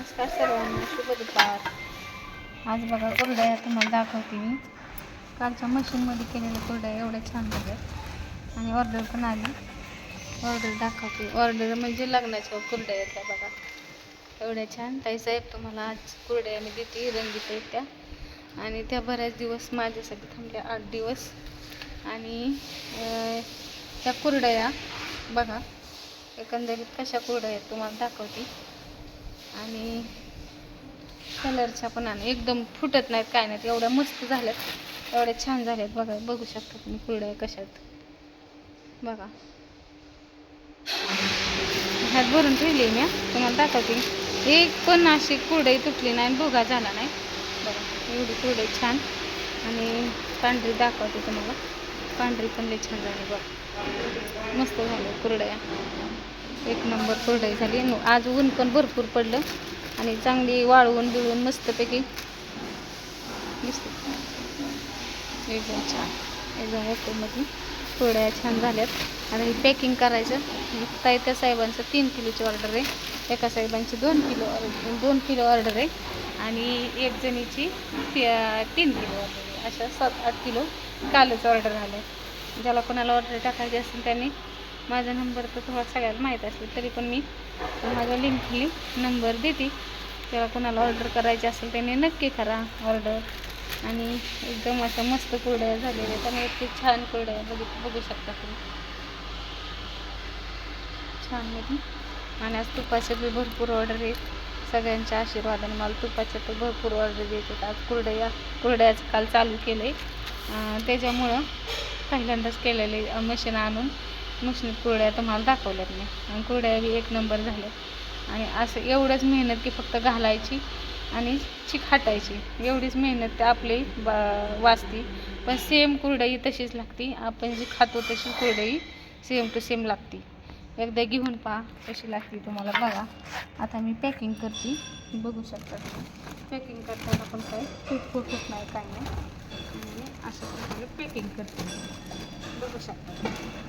नमस्कार सर्वांना शुभ दुपार. आज बघा कुरड्या तुम्हाला दाखवते मी. कालच्या मशीनमध्ये केलेल्या कुरड्या एवढ्या छान झाल्यात आणि ऑर्डर पण आली. ऑर्डर दाखवते. ऑर्डर म्हणजे लग्नाच्या कुरड्या येत्या बघा. एवढ्या छान. ताईसाहेब तुम्हाला आज कुरड्या मी देते. रंगीत आहेत त्या. आणि त्या बऱ्याच दिवस माझ्यासाठी थांबल्या. आठ दिवस. आणि त्या कुरड्या बघा. एकंदरीत कशा कुरड्या आहेत तुम्हाला दाखवते. आणि कलरच्या पण आणि एकदम फुटत नाहीत काय नाहीत एवढ्या मस्त झाल्यात. एवढ्या छान झाल्यात बघा बघू शकता तुम्ही कुरड्या कशात. बघा. ह्यात भरून ठेवली मी तुम्हाला दाखवते. एक पण अशी कुरडई तुटली नाही भोगा झाला नाही. बघा एवढी कुरडई छान. आणि पांढरी दाखवते तुम्हाला. पांढरी पण लई छान झाली बघा. मस्त झाले कुरड्या. एक नंबर कोरडाई झाली. आज ऊन पण भरपूर पडलं. आणि चांगली वाळवून बिळवून मस्तपैकी मस्त एकदम छान. एकदम ओकेमध्ये कुरड्या छान झाल्यात. आणि पॅकिंग करायचं. ताई त्या साहेबांचं तीन किलोची ऑर्डर आहे. एका साहेबांची दोन किलो ऑर्डर दोन किलो ऑर्डर आहे. आणि एक जणीची ती- तीन किलो ऑर्डर आहे. अशा सात आठ किलो कालच ऑर्डर आलं ज्याला कोणाला ऑर्डर टाकायची असेल त्यांनी माझा नंबर तर तुम्हाला सगळ्याला माहीत असेल तरी पण मी माझ्या लिंकली नंबर देते. त्याला कोणाला ऑर्डर करायची असेल त्याने नक्की करा ऑर्डर आणि एकदम असं मस्त कुरड्या झालेल्या त्यामुळे ते छान कुरड्या बघू बघू शकता तुम्ही. छानमध्ये आणि आज तुपाचे बी भरपूर ऑर्डर आहेत. सगळ्यांच्या आशीर्वादाने मला तुपाच्या तर भरपूर ऑर्डर येतात आज कुरड्या कुरड्याचं काल चालू केलं आहे त्याच्यामुळं पहिल्यांदाच केलेले मशीन आणून. मशीनीत कुरड्या तुम्हाला दाखवल्यात मी आणि कुरड्या बी एक नंबर झाल्या आणि असं एवढंच मेहनत की फक्त घालायची आणि चिक हाटायची. एवढीच मेहनत ते आपली बा वाचती. पण सेम कुरडई तशीच लागती. आपण जी खातो तशी कुरडई सेम टू सेम लागती. एकदा घेऊन पहा कशी लागते तुम्हाला बघा. आता मी पॅकिंग करते. बघू शकता तुम्ही. पॅकिंग करताना पण काय फूट फुटत नाही काय नाही. आणि अशा प्रकारे पॅकिंग करते. बघू शकता तुम्ही.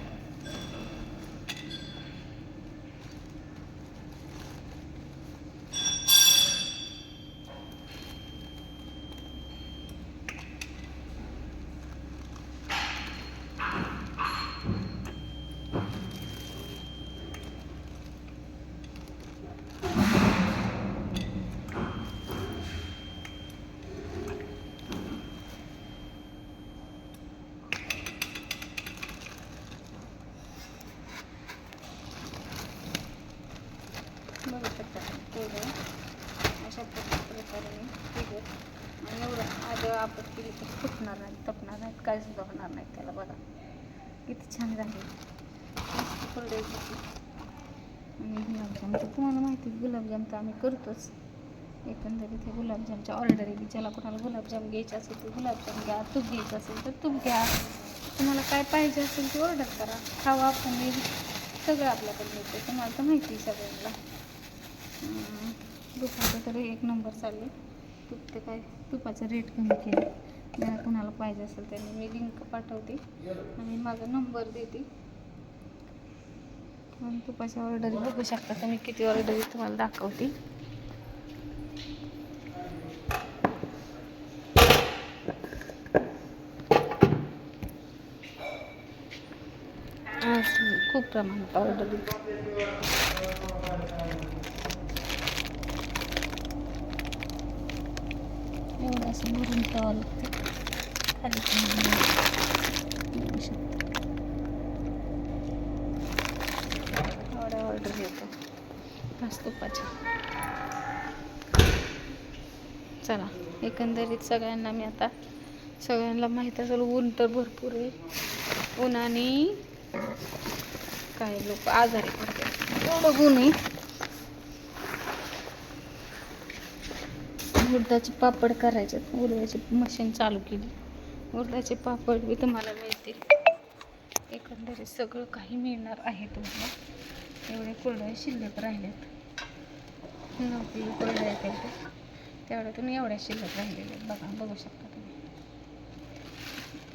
बघू शकता तेवढं अशा प्रका- प्रकारे मी आणि एवढं. आज आपण केली तर फुटणार नाही तपणार नाहीत काय सुद्धा होणार नाही त्याला बघा. किती छान झाले. मस्त झाली. आणि गुलाबजाम तर तुम्हाला माहिती आहे, गुलाबजाम तर आम्ही करतोच. एकंदरीत हे गुलाबजामच्या ऑर्डर आहे. ज्याला कोणाला गुलाबजाम घ्यायचे असेल तर गुलाबजाम घ्या. तूप घ्यायचं असेल तर तूप घ्या. तुम्हाला काय पाहिजे असेल ते ऑर्डर करा. खावा पनीर सगळं आपल्याकडे मिळतं. तुम्हाला तर माहिती आहे सगळ्यांना. तुपाचं तर एक नंबर चालले. तूप ते काय तुपाचं रेट कमी केलं. ज्याला कोणाला पाहिजे असेल त्यांनी मी लिंक पाठवते. आणि माझा नंबर देते. आणि तुपाच्या ऑर्डर बघू शकता तर मी किती ऑर्डरी तुम्हाला दाखवते. आज खूप प्रमाणात ऑर्डर एवढं असं भरून ठेवावं लागतं खाली पण बघू शकता एवढ्या ऑर्डर येतो पाच तुपाच्या चला एकंदरीत सगळ्यांना मी आता सगळ्यांना माहीत असेल ऊन तर भरपूर आहे. उन्हाने काय लोक आजारी पडतात. एवढं ऊन आहे उडदाचे पापड करायचे उडदाचे मशीन चालू केली. उडदाचे पापड बी तुम्हाला मिळतील. एकंदरीत सगळं काही मिळणार आहे तुम्हाला. एवढे कुरडे शिल्लक राहिलेत नऊ कुरडे कुरड्या आहेत ते तुम्ही एवढ्या शिल्लक राहिलेले आहेत. बघा बघू शकता तुम्ही.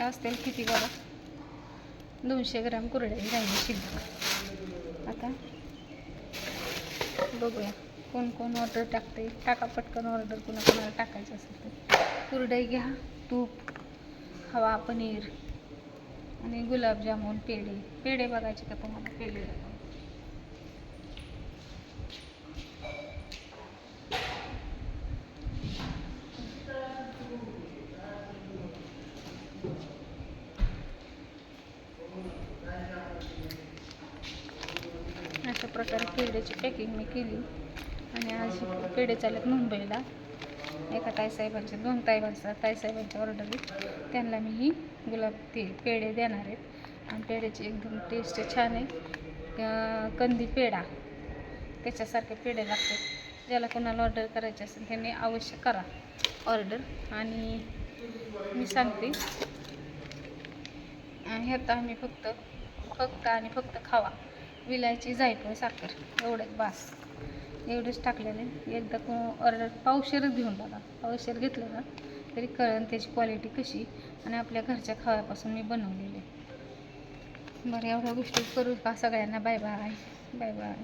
असतील किती बघा? दोनशे ग्राम कुरड्या राहिले शिल्लक. आता बघूया. कोण कोण ऑर्डर टाकते टाका पटकन ऑर्डर कोणा कोणाला टाकायचं असेल तर. कुरडई घ्या तूप हवा पनीर आणि गुलाबजामुन पेढे. पेढे बघायचे का तुम्हाला? पेढे अशा प्रकारे पेढ्याची पॅकिंग मी केली. आणि आज पेढे चालत मुंबईला. एका ताईसाहेबांच्या दोन ताईबांचा ताईसाहेबांच्या ऑर्डर त्यांना मी ही गुलाब ते पेढे देणार आहेत आणि पेढ्याची एकदम टेस्ट छान आहे. कंदी पेढा त्याच्यासारखे पेढे लागतात. ज्याला कोणाला ऑर्डर करायचे असेल त्यांनी अवश्य करा ऑर्डर आणि मी सांगते ह्यात आम्ही फक्त फक्त आणि फक्त खावा. विलायची जायफळ साखर एवढंच बास. एवढंच टाकलेलं. आहे एकदा को ऑर्डर पावशेरच घेऊन बघा. पावशेर घेतलं ना तरी कळन त्याची क्वालिटी कशी आणि आपल्या घरच्या खाव्यापासून मी बनवलेली. बरं एवढ्या गोष्टी करू का सगळ्यांना? Bye bye bye bye